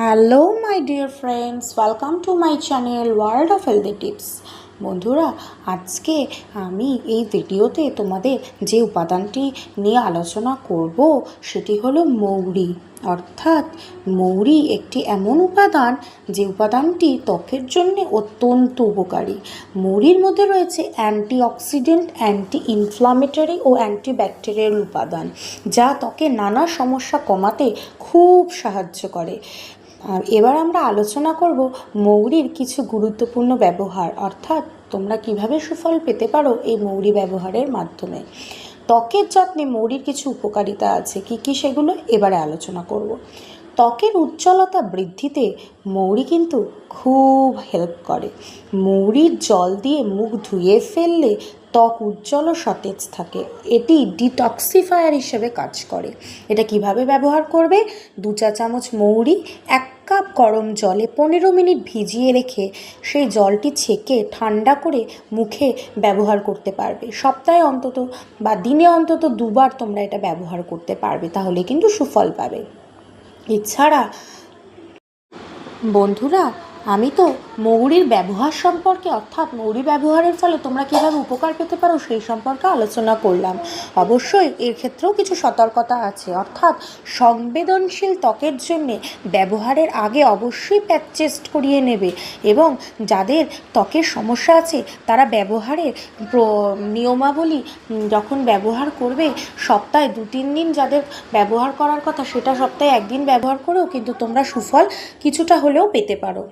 Hello my dear friends welcome to my channel world of healthy tips বন্ধুরা, আজকে আমি এই ভিডিওতে তোমাদের যে উপাদানটি নিয়ে আলোচনা করব, সেটি হলো মৌরি। অর্থাৎ মৌরি একটি এমন উপাদান যে উপাদানটি ত্বকের জন্য অত্যন্ত উপকারী। মৌরির মধ্যে রয়েছে অ্যান্টিঅক্সিডেন্ট অ্যান্টি ইনফ্লামেটরি ও অ্যান্টিব্যাকটেরিয়াল উপাদান, যা ত্বকের নানা সমস্যা কমাতে খুব সাহায্য করে। আর এবার আমরা আলোচনা করব মৌরির কিছু গুরুত্বপূর্ণ ব্যবহার। অর্থাৎ তোমরা কীভাবে সুফল পেতে পারো এই মৌরি ব্যবহারের মাধ্যমে। ত্বকের যত্নে মৌরির কিছু উপকারিতা আছে, কি কি সেগুলো এবারে আলোচনা করব। ত্বকের উজ্জ্বলতা বৃদ্ধিতে মৌরি কিন্তু খুব হেল্প করে। মৌরির জল দিয়ে মুখ ধুয়ে ফেললে ত্বক উজ্জ্বল ও সতেজ থাকে। এটি ডিটক্সিফায়ার হিসেবে কাজ করে। এটা কীভাবে ব্যবহার করবে? দু চা চামচ মৌরি, এক গরম জলে পনেরো মিনিট ভিজিয়ে রেখে সেই জলটি ছেঁকে ঠান্ডা করে মুখে ব্যবহার করতে পারবে। সপ্তাহে অন্তত বা দিনে অন্তত দুবার তোমরা এটা ব্যবহার করতে পারবে, তাহলে কিন্তু সুফল পাবে। এছাড়া বন্ধুরা আমি তো মৌরির ব্যবহার সম্পর্কে, অর্থাৎ মৌরি ব্যবহারের ফলে তোমরা কীভাবে উপকার পেতে পারো সেই সম্পর্কে আলোচনা করলাম। অবশ্যই এর ক্ষেত্রেও কিছু সতর্কতা আছে। অর্থাৎ সংবেদনশীল ত্বকের জন্য ব্যবহারের আগে অবশ্যই প্যাচ টেস্ট করিয়ে নেবে এবং যাদের ত্বকের সমস্যা আছে, তারা ব্যবহারের নিয়মাবলী যখন ব্যবহার করবে, সপ্তাহে দু তিন দিন যাদের ব্যবহার করার কথা, সেটা সপ্তাহে একদিন ব্যবহার করেও কিন্তু তোমরা সুফল কিছুটা হলেও পেতে পারো।